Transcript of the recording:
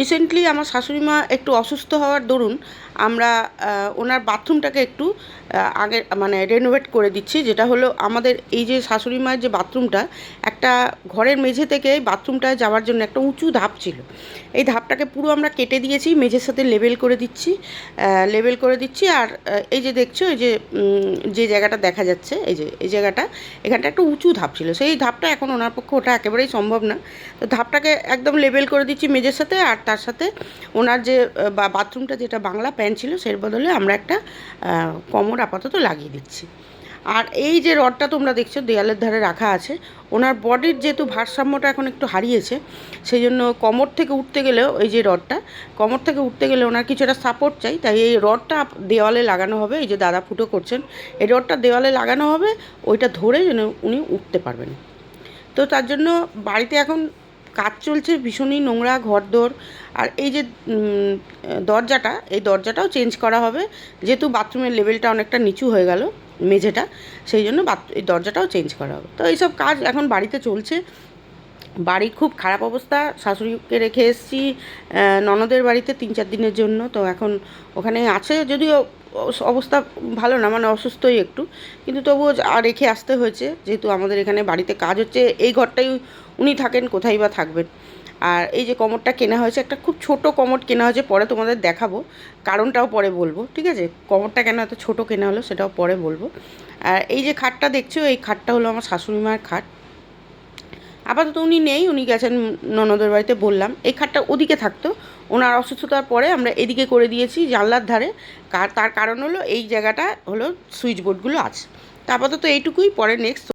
Recently আমার শাশুড়ি মা একটু অসুস্থ হওয়ার দরুন আমরা ওনার বাথরুমটাকে একটু আগে মানে রেনোভেট করে দিচ্ছি, যেটা হলো আমাদের এই যে শাশুড়ি মায়ের যে বাথরুমটা, একটা ঘরের মেঝে থেকে বাথরুমটায় যাওয়ার জন্য একটা উঁচু ধাপ ছিল। এই ধাপটাকে পুরো আমরা কেটে দিয়েছি, মেঝের সাথে লেবেল করে দিচ্ছি লেবেল করে দিচ্ছি, আর এই যে দেখছ, এই যে যে জায়গাটা দেখা যাচ্ছে, এই যে, এই জায়গাটা, এখানটা একটা উঁচু ধাপ ছিল। সেই ধাপটা এখন ওনার পক্ষে ওটা একেবারেই সম্ভব না। তো ধাপটাকে একদম লেবেল করে দিচ্ছি মেঝের সাথে, আর তার সাথে ওনার যে বাথরুমটা যেটা বাংলা প্যান ছিল সের বদলে আমরা একটা কমর আপাতত লাগিয়ে দিচ্ছি। আর এই যে রডটা তোমরা দেখছ, দেয়ালের ধারে রাখা আছে, ওনার বডির যেহেতু ভারসাম্যটা এখন একটু হারিয়েছে, সেই জন্য কমর থেকে উঠতে গেলেও এই যে রডটা, কমর থেকে উঠতে গেলে ওনার কিছুটা সাপোর্ট চাই, তাই এই রডটা দেওয়ালে লাগানো হবে, এই যে দাদা ফুটো করছেন, এই রডটা দেওয়ালে লাগানো হবে, ওইটা ধরে যেন উনি উঠতে পারবেন। তো তার জন্য বাড়িতে এখন কাজ চলছে, ভীষণই নোংরা ঘরদোর। আর এই যে দরজাটা, এই দরজাটাও চেঞ্জ করা হবে। যেহেতু বাথরুমের লেভেলটা অনেকটা নিচু হয়ে গেল, মেঝেটা, সেই জন্য বাথ এই দরজাটাও চেঞ্জ করা হবে। তো এইসব কাজ এখন বাড়িতে চলছে। বাড়ির খুব খারাপ অবস্থা, শাশুড়িকে রেখে এসেছি ননদের বাড়িতে তিন চার দিনের জন্য, তো এখন ওখানে আছে, যদিও অবস্থা ভালো না মানে অসুস্থই একটু, কিন্তু তবুও রেখে আসতে হয়েছে, যেহেতু আমাদের এখানে বাড়িতে কাজ হচ্ছে, এই ঘরটাই উনি থাকেন, কোথায় বা থাকবেন। আর এই যে কমরটা কেনা হয়েছে, একটা খুব ছোট কমর কেনা হয়েছে, পরে তোমাদের দেখাবো, কারণটাও পরে বলব, ঠিক আছে? কমরটা কেন এত ছোট কেনা হলো, সেটাও পরে বলব। আর এই যে খাটটা দেখছ, এই খাটটা হলো আমার শাশুড়ি মায়ের খাট। আপাতত উনি নেই, উনি গেছেন ননদের বাড়িতে বললাম। এই খাটটা ওদিকে থাকতো। ওনার অসুস্থতার পরে আমরা এদিকে করে দিয়েছি জানলার ধারে। তার কারণ হলো এই জায়গাটা হলো সুইচ বোর্ডগুলো আছে। তা আপাতত এইটুকুই, পরে নেক্সট